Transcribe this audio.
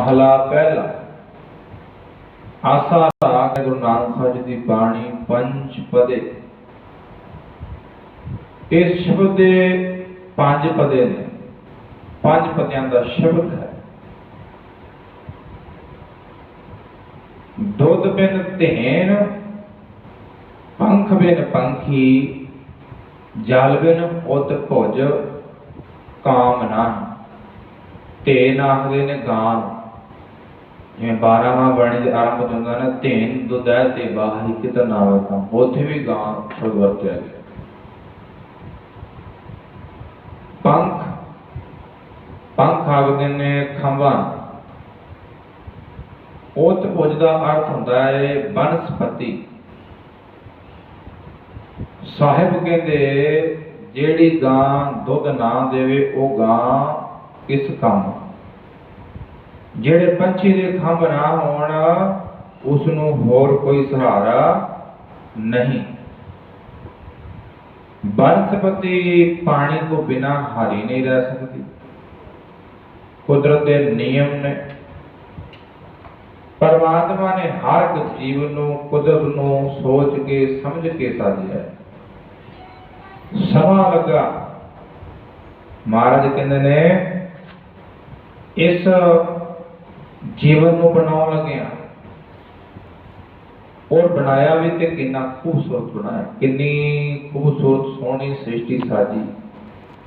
ਮਹਲਾ ਪਹਿਲਾ। ਆਸਾ ਰਾਗ ਗੁਰੂ ਨਾਨਕ ਸਾਹਿਬ ਜੀ ਦੀ ਬਾਣੀ ਪੰਜ ਪਦੇ। ਇਸ ਸ਼ਬਦ ਦੇ ਪੰਜ ਪਦੇ ਨੇ। ਪੰਜ ਪਦਿਆਂ ਦਾ ਸ਼ਬਦ ਹੈ। ਦੁੱਧ ਬਿਨ ਧੇਨ, ਪੰਖ ਬਿਨ ਪੰਖੀ, ਜਲ ਬਿਨ ਉਤ ਭੁਜ, ਕਾਮ ਨਾ ਧੇਨ ਆਖਦੇ ਨੇ ਗਾਨ। ਜਿਵੇਂ 12ਵਾਂ ਬਾਣੀ ਦੇ ਆਰੰਭ ਹੁੰਦਾ ਨਾ, ਧੇਨ ਦੁਦੈ ਤੇ ਬਾਹਰੀ ਕਿਤ ਨਾਵੇ ਤਾਂ। ਉੱਥੇ ਵੀ ਗਾਂ ਸ਼ਬਦ ਵਰਤਿਆ ਗਿਆ। ਪੰਖ ਪੰਖ ਆਖਦੇ ਨੇ ਖੰਭਾਂ। ਉਤ ਪੁੱਜ ਦਾ ਅਰਥ ਹੁੰਦਾ ਹੈ ਬਨਸਪਤੀ। ਸਾਹਿਬ ਕਹਿੰਦੇ, ਜਿਹੜੀ ਗਾਂ ਦੁੱਧ ਨਾ ਦੇਵੇ, ਉਹ ਗਾਂ ਕਿਸ ਕੰਮ ਜਿਹੜੇ ਪੰਛੀ ਦੇ ਖੰਭ ਨਾ ਹੋਣ ਉਸ ਨੂੰ ਹੋਰ ਕੋਈ ਸਹਾਰਾ ਨਹੀਂ। ਬਨਸਪਤੀ ਪਾਣੀ ਤੋਂ ਬਿਨਾ ਹਰੀ ਨਹੀਂ ਰਹਿ ਸਕਦੀ। ਕੁਦਰਤ ਦੇ ਨਿਯਮ ਨੇ। ਪਰਮਾਤਮਾ ਨੇ ਹਰ ਇੱਕ ਜੀਵ ਨੂੰ ਕੁਦਰਤ ਨੂੰ ਸੋਚ ਕੇ, ਸਮਝ ਕੇ ਸਾਜਿਆ ਸਮਾਂ ਲੱਗਾ। ਮਹਾਰਾਜ ਕਹਿੰਦੇ ਨੇ, ਇਸ ਜੀਵਨ ਨੂੰ ਬਣਾਉਣ ਲੱਗਿਆ ਔਰ ਬਣਾਇਆ ਵੀ ਤੇ ਕਿੰਨਾ ਖੂਬਸੂਰਤ ਬਣਾਇਆ। ਕਿੰਨੀ ਖੂਬਸੂਰਤ, ਸੋਹਣੀ, ਸ੍ਰਿਸ਼ਟੀ, ਸਾਜੀ।